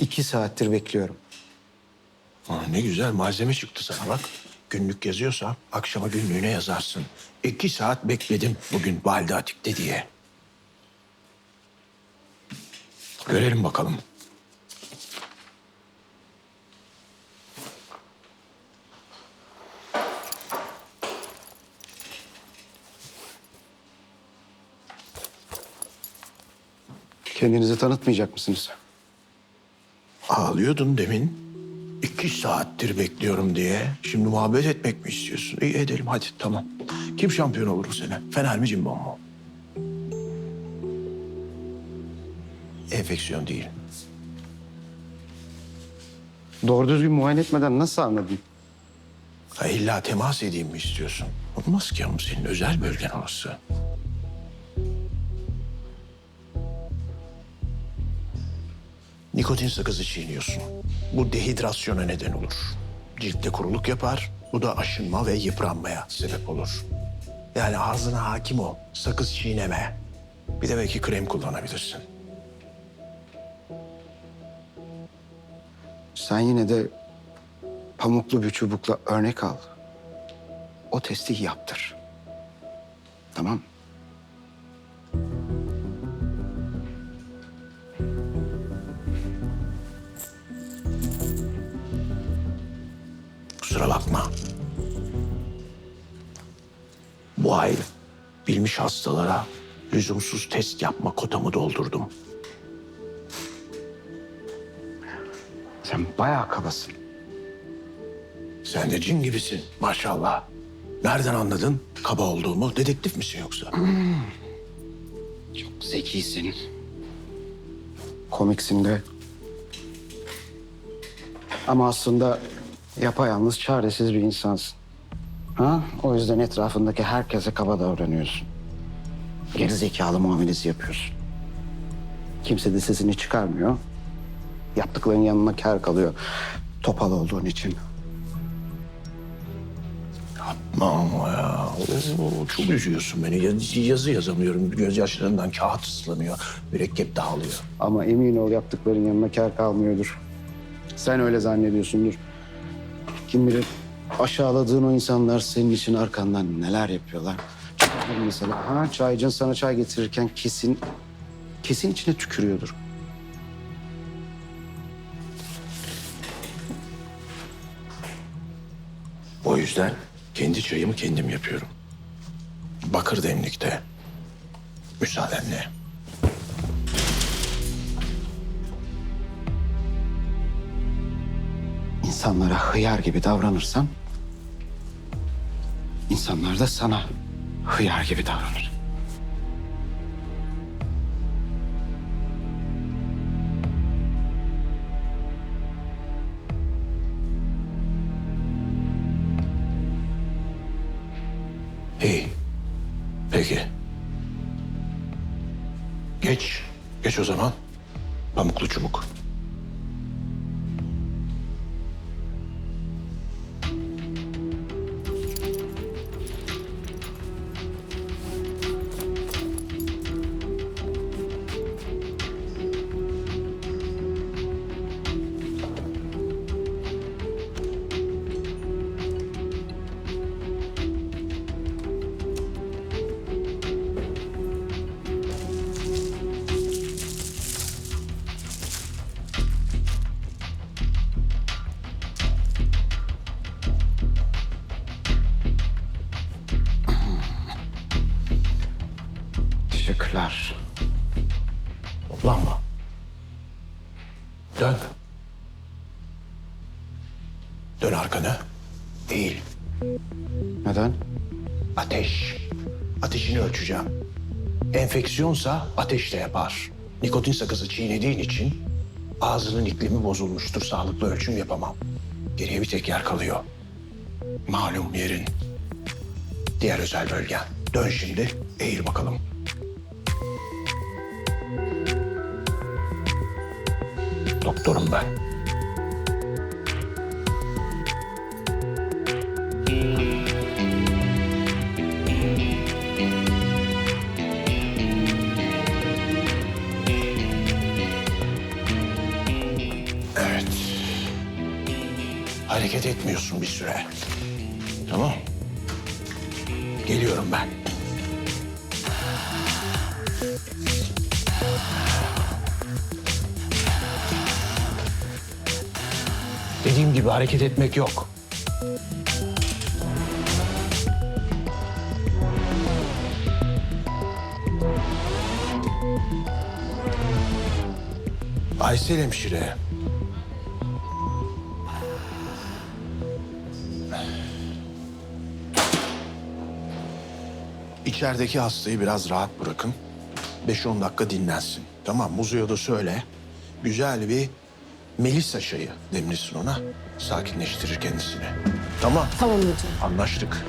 İki saattir bekliyorum. Aa, ne güzel malzeme çıktı sana bak. Günlük yazıyorsa akşama günlüğüne yazarsın. İki saat bekledim bugün valide Atik'te diye. Görelim bakalım. Kendinizi tanıtmayacak mısınız? Ağlıyordun demin. İki saattir bekliyorum diye. Şimdi muhabbet etmek mi istiyorsun? İyi edelim hadi tamam. Kim şampiyon olur bu sene? Fener mi Cimbom mu? Enfeksiyon değil. Doğru düzgün muayene etmeden nasıl anladın? Ha, illa temas edeyim mi istiyorsun? Olmaz ki ama senin özel bölgen orası. Nikotin sakızı çiğniyorsun. Bu dehidrasyona neden olur. Ciltte kuruluk yapar. Bu da aşınma ve yıpranmaya sebep olur. Yani ağzına hakim ol. Sakız çiğneme. Bir de belki krem kullanabilirsin. Sen yine de pamuklu bir çubukla örnek al. O testi yaptır. Tamam. Kusura bakma. Bu ay bilmiş hastalara lüzumsuz test yapma kotamı doldurdum. Sen bayağı kabasın. Sen de cin gibisin maşallah. Nereden anladın kaba olduğumu? Dedektif misin yoksa? Çok zekisin. Komiksin de. Ama aslında yapayalnız çaresiz bir insansın. Ha? O yüzden etrafındaki herkese kaba davranıyorsun. Geri zekalı muamelesi yapıyorsun. Kimse de sesini çıkarmıyor. Yaptıkların yanına kar kalıyor. Topal olduğun için. Ama ya oo, çok üzüyorsun beni. Yaz- Yazı yazamıyorum. Gözyaşlarından kağıt ıslanıyor. Mürekkep dağılıyor. Ama emin ol yaptıkların yanına kar kalmıyordur. Sen öyle zannediyorsundur. Kim bilir aşağıladığın o insanlar senin için arkandan neler yapıyorlar. Çaycın mesela ha çaycın sana çay getirirken kesin kesin içine tükürüyordur. O yüzden kendi çayımı kendim yapıyorum. Bakır demlikte. Müsaadenle. İnsanlara hıyar gibi davranırsan insanlar da sana hıyar gibi davranır. İyi. Peki. Geç. Geç o zaman. Pamuklu çubuk. Teşekkürler. Toplanma. Dön. Dön arkana. Eğil. Neden? Ateş. Ateşini ölçeceğim. Enfeksiyonsa ateş de yapar. Nikotin sakızı çiğnediğin için ağzının iklimi bozulmuştur. Sağlıklı ölçüm yapamam. Geriye bir tek yer kalıyor. Malum yerin. Diğer özel bölgen. Dön şimdi. Eğil bakalım. Ben. Evet. Hareket etmiyorsun bir süre. Tamam. Geliyorum ben. Dediğim gibi hareket etmek yok. Aysel hemşire. İçerideki hastayı biraz rahat bırakın. 5-10 dakika dinlensin. Tamam Muzo'ya da söyle. Güzel bir Melisa çayı demlisin ona. Sakinleştirir kendisini. Tamam. Tamam hocam. Anlaştık.